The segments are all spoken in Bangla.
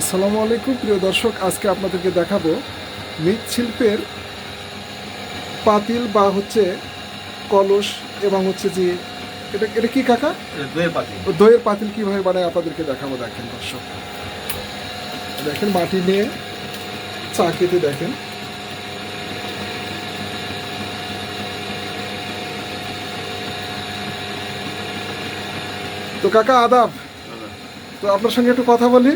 আসসালামু আলাইকুম প্রিয় দর্শক। আজকে আপনাদেরকে দেখাবো মৃৎশিল্পের পাতিল বা হচ্ছে কলস এবং হচ্ছে যে এটা এটা কি কাকা? দইয়ের পাতি ও দইয়ের পাতিল কীভাবে বানায় আপনাদেরকে দেখাবো দেখেন দর্শক। দেখেন মাটি নিয়ে চা খেতে দেখেন। তো কাকা আদাব। তো আপনার সঙ্গে একটু কথা বলি।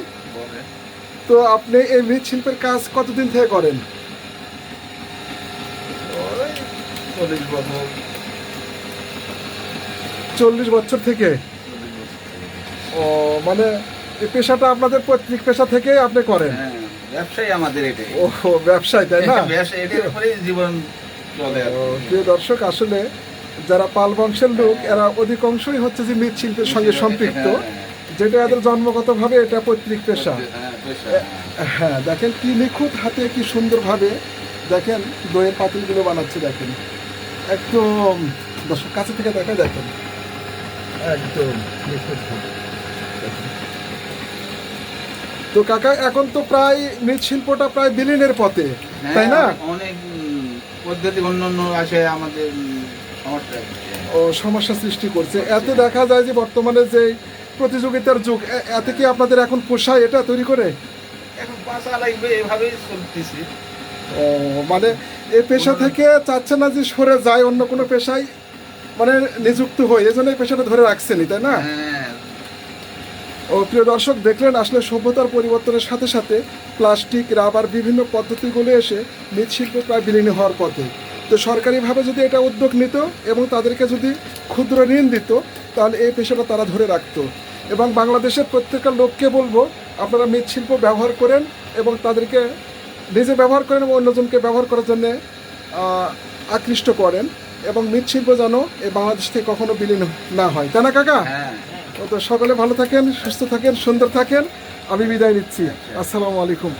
তো আপনি এই মৃৎ শিল্পের কাজ কতদিন থেকে করেন? চল্লিশ বছর। থেকে? ও মানে এই পেশাটা আপনাদের পৈতৃক পেশা থেকে আপনি করেন? হ্যাঁ, ব্যবসায়ী আমাদের এটাই। ও ব্যবসায় তাই না? এটার উপরেই জীবন চলে আর ও, কি। প্রিয় দর্শক আসলে যারা পাল বংশের লোক এরা অধিকাংশই হচ্ছে যে মৃৎশিল্পের সঙ্গে সম্পৃক্ত। হ্যাঁ, যেটা এদের জন্মগতভাবে এটা পৈতৃক পেশা। হ্যাঁ, হ্যাঁ দেখেন কি নিখুঁত হাতে কি সুন্দরভাবে দেখেন দইয়ের পাতিলগুলো বানাচ্ছে দেখেন। একদম দর্শক কাছে থেকে দেখা দেখেন। একদম নিখুঁত তো কাকা এখন তো প্রায় মৃৎশিল্পটা প্রায় বিলীনের পথে হ্যাঁ, তাই না? অনেক পদ্ধতি অন্য অন্য আছে আমাদের সমস্যা ও সমস্যা সৃষ্টি করছে। এতে দেখা যায় যে বর্তমানে যে প্রতিযোগিতার যুগ। এতে কি আপনাদের এখন পোষায় এটা তৈরি করে? এখন বাঁচা লাগবে এভাবেই চলতেছি। ও মানে এই পেশা থেকে চাচ্ছে না যে সরে যায় অন্য কোনো পেশায়? মানে নিযুক্ত হয় এই জন্য এই পেশাটা ধরে রাখছেনই তাই না? হ্যাঁ। ও প্রিয় দর্শক দেখলেন আসলে সভ্যতার পরিবর্তনের সাথে সাথে প্লাস্টিক রাবার বিভিন্ন পদ্ধতিগুলো এসে মৃৎশিল্প প্রায় বিলীন হওয়ার পথে। তো সরকারিভাবে যদি এটা উদ্যোগ নিত এবং তাদেরকে যদি ক্ষুদ্র ঋণ দিত তাহলে এই পেশাটা তারা ধরে রাখতো। এবং বাংলাদেশের প্রত্যেকটা লোককে বলব আপনারা মৃৎশিল্প ব্যবহার করেন এবং তাদেরকে নিজে ব্যবহার করেন এবং অন্যজনকে ব্যবহার করার জন্য আকৃষ্ট করেন এবং মৃৎশিল্প যেন এই বাংলাদেশ থেকে কখনো বিলীন না হয়। তাই না কাকা? ও তো সকলে ভালো থাকেন সুস্থ থাকেন সুন্দর থাকেন। আমি বিদায় নিচ্ছি। আসসালামু আলাইকুম।